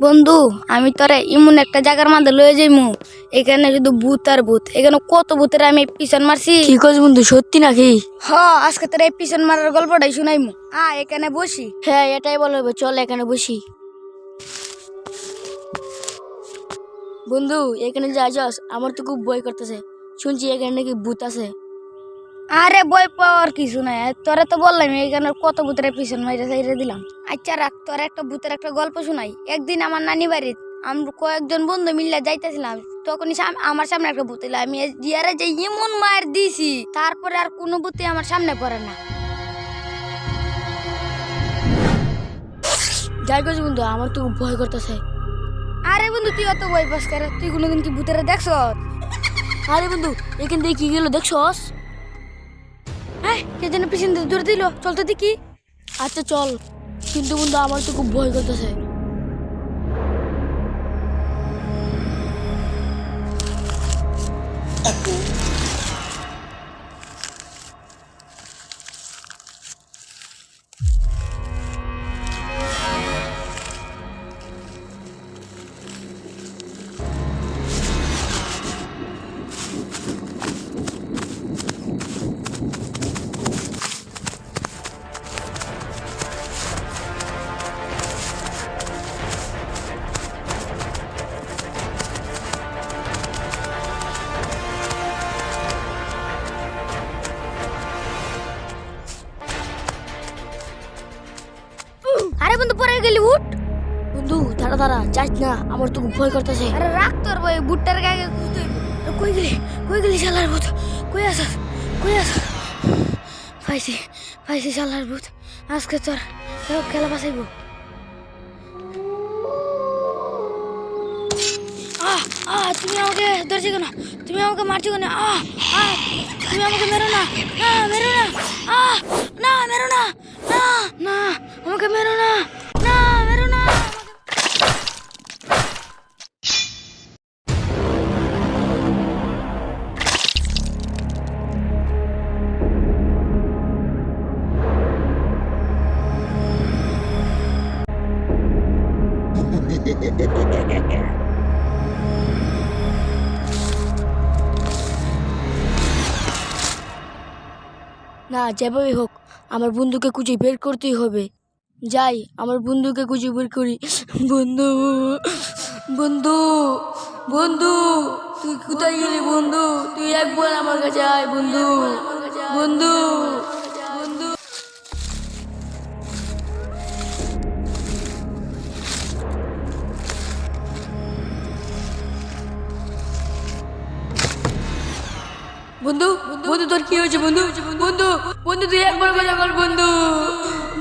বন্ধু আমি তোরে এমন একটা জায়গার মধ্যে লয়ে যাইমু। এখানে শুধু ভূত আর ভূত। এখানে কত ভূতের আমি পিছন মারছি? কি কস বন্ধু সত্যি নাকি? হ আজকে তোর এই পিছন মারার গল্পটাই শুনাইমু। আ এখানে বসি। হ্যাঁ এটাই বলবে চল এখানে বসি। বন্ধু এখানে যা যাস আমার তো খুব বই করতেছে। শুনছি এখানে নাকি ভূত আছে। আরে বই পাওয়ার কিছু নাই। তোরে তো বললাম এখানে কত ভূতের পিছন মাইরে সাইরে দিলাম। আচ্ছা রাখ তোর একটা ভূতের একটা গল্প শোনাই। একদিন আমার নানি বাড়ির আমরা কয়েকজন বন্ধু মিল্লা যাইতেছিলাম তখনই আমার সামনে একটা ভূত আমি জিয়ারে যে এমন মার দিছি তারপরে আর কোনো ভূতে আমার সামনে পড়ে না। যাই কস বন্ধু আমার তো ভয় করতেছে। আরে বন্ধু, তুই অত বই পাস করে তুই কোনোদিন কি ভূতেরা দেখছ আরে বন্ধু, এখান থেকে কি গেল দেখছস? হ্যাঁ কে যেন পিছন দিয়ে ধরে দিল, চল তো দেখি। আচ্ছা চল। কিন্তু বন্ধু, আমার তো খুব ভয় করতেছে। Thank বন্ধু পরে গেলি উঠ। বন্ধু দাঁড়া দাঁড়া যাস না আমার তো ভয় করতেছে। আরে রাখ তোর বই বুটটার গায়ে কই গেলি? কই গেলি শালার ভূত? কই আসাস কই আসাস পাইছি পাইছি শালার ভূত। আজকে তোর সব খেলা বাঁচাইবো। আহ আহ তুমি আমাকে ধরছি কেন? তুমি আমাকে মারছো কেন? আহ আহ তুমি আমাকে মেরো না। না মেরো না। আহ না মেরো না। না না আমাকে মেরো না। না যেভাবে হোক, আমার বন্ধুকে খুঁজে বের করতেই হবে। যাই, আমার বন্ধুকে খুঁজে বের করি। বন্ধু বন্ধু বন্ধু, তুই কোথায় গেলি বন্ধু? তুই একবার আমার কাছে আয় বন্ধু। বন্ধু। বন্ধু বন্ধু তোর কি হয়েছে বন্ধু? বন্ধু বন্ধু তুই একবার কথা বল বন্ধু।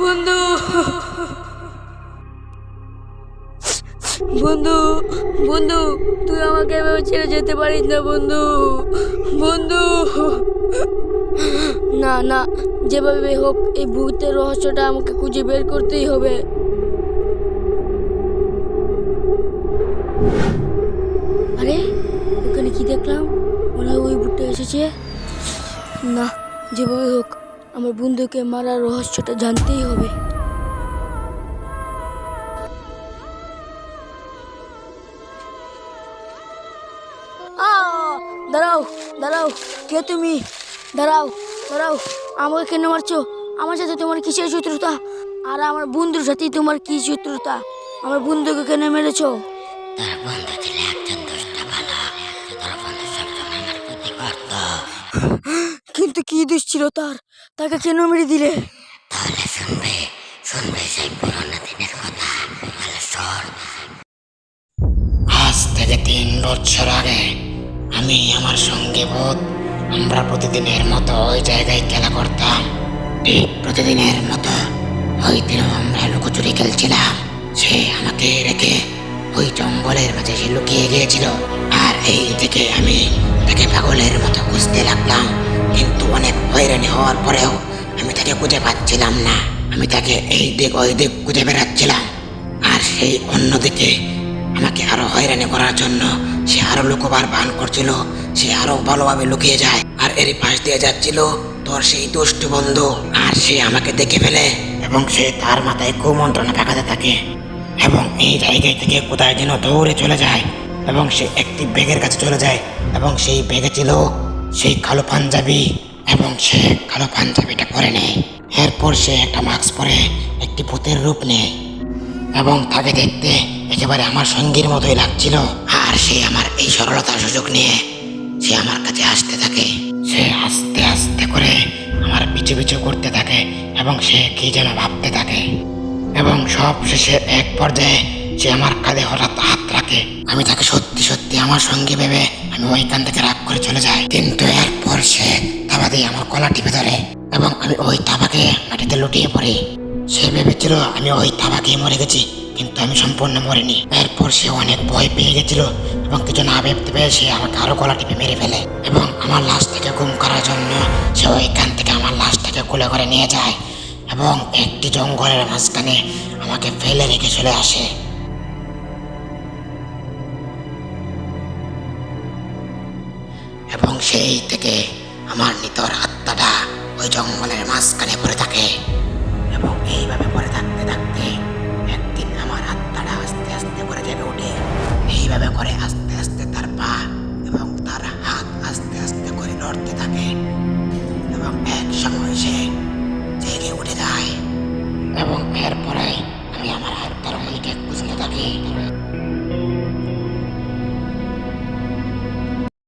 বন্ধু। বন্ধু বন্ধু, তুই আমাকে এভাবে ছেড়ে যেতে পারিস না বন্ধু। বন্ধু। না না, যেভাবে হোক, এই ভূতের রহস্যটা আমাকে খুঁজে বের করতেই হবে। এসেছে? না, যেভাবে হোক, আমার বন্ধুকে মারার রহস্যটা জানতেই হবে। দাঁড়াও দাঁড়াও, কে তুমি? দাঁড়াও দাঁড়াও, আমাকে কেন মারছো? আমার সাথে তোমার কিসের শত্রুতা? আর আমার বন্ধুর সাথে তোমার কি শত্রুতা? আমার বন্ধুকে কেন মেরেছো? তার বন্ধু কি দোষ ছিল তার? তাকে কেন মেরে দিলে? তাহলে শুনবে শুনবে সেই পুরোনো দিনের কথা। শোন। আজ থেকে তিন বছর আগে আমি আমার সঙ্গে বোধ আমরা প্রতিদিনের মতো ওই জায়গায় খেলা করতাম। ঠিক প্রতিদিনের মতো ওই দিনও আমরা লুকোচুরি খেলছিলাম। সে আমাকে রেখে ওই জঙ্গলের মাঝে সে লুকিয়ে গিয়েছিল। আর এই থেকে আমি তাকে পাগলের মতো খুঁজতে লাগলাম। কিন্তু অনেক হয়রানি হওয়ার পরেও আমি তাকে খুঁজে পাচ্ছিলাম না। আমি তাকে এই দিক ওই দিক খুঁজে বেড়াচ্ছিলাম। আর সেই অন্যদিকে আমাকে আরও হয়রানি করার জন্য সে আরও লুকোবার ভান করছিল, সে আরও ভালোভাবে লুকিয়ে যায় আর এরই পাশ দিয়ে যাচ্ছিল তোর সেই দুষ্ট বন্ধু। আর সে আমাকে দেখে ফেলে এবং সে তার মাথায় কুমন্ত্রণা পাকাতে থাকে এবং এই জায়গায় থেকে কোথায় যেন দৌড়ে চলে যায় এবং সে একটি ব্যাগের কাছে চলে যায় এবং সেই ব্যাগে ছিল সেই কালো পাঞ্জাবি এবং সে কালো পাঞ্জাবিটা পরে নেয়। এরপর সে একটা মাস্ক পরে একটি ভূতের রূপ নেয় এবং তাকে দেখতে একেবারে আমার সঙ্গীর মতোই লাগছিল। আর সে আমার এই সরলতার সুযোগ নিয়ে সে আমার কাছে আসতে থাকে। সে আস্তে আস্তে করে আমার পিছু পিছু করতে থাকে এবং সে কি যেন ভাবতে থাকে। এবং সব শেষে এক পর্যায়ে সে আমার কাঁধে হঠাৎ হাত রাখে, আমি তাকে সত্যি সত্যি আমার সঙ্গে ভেবে আমি ওইখান থেকে রাগ করে চলে যাই। কিন্তু এরপর সে থাবা দিয়ে আমার গলা টিপে ধরে এবং আমি ওই থাবাকে মাটিতে লুটিয়ে পড়ি। সে ভেবেছিল আমি ওই থাবাকেই মরে গেছি, কিন্তু আমি সম্পূর্ণ মরিনি। এরপর সে অনেক ভয় পেয়ে গেছিল এবং কিছু না ভেবতে পেরে সে আমাকে আরও গলা টিপে মেরে ফেলে এবং আমার লাশ থেকে গুম করার জন্য সে ওইখান থেকে আমার লাশটাকে কুলে করে নিয়ে যায় এবং একটি জঙ্গলের মাঝখানে আমাকে ফেলে রেখে চলে আসে। এবং সেই থেকে আমার নিতর আত্মাটা ওই জঙ্গলের মাঝখানে পড়ে থাকে।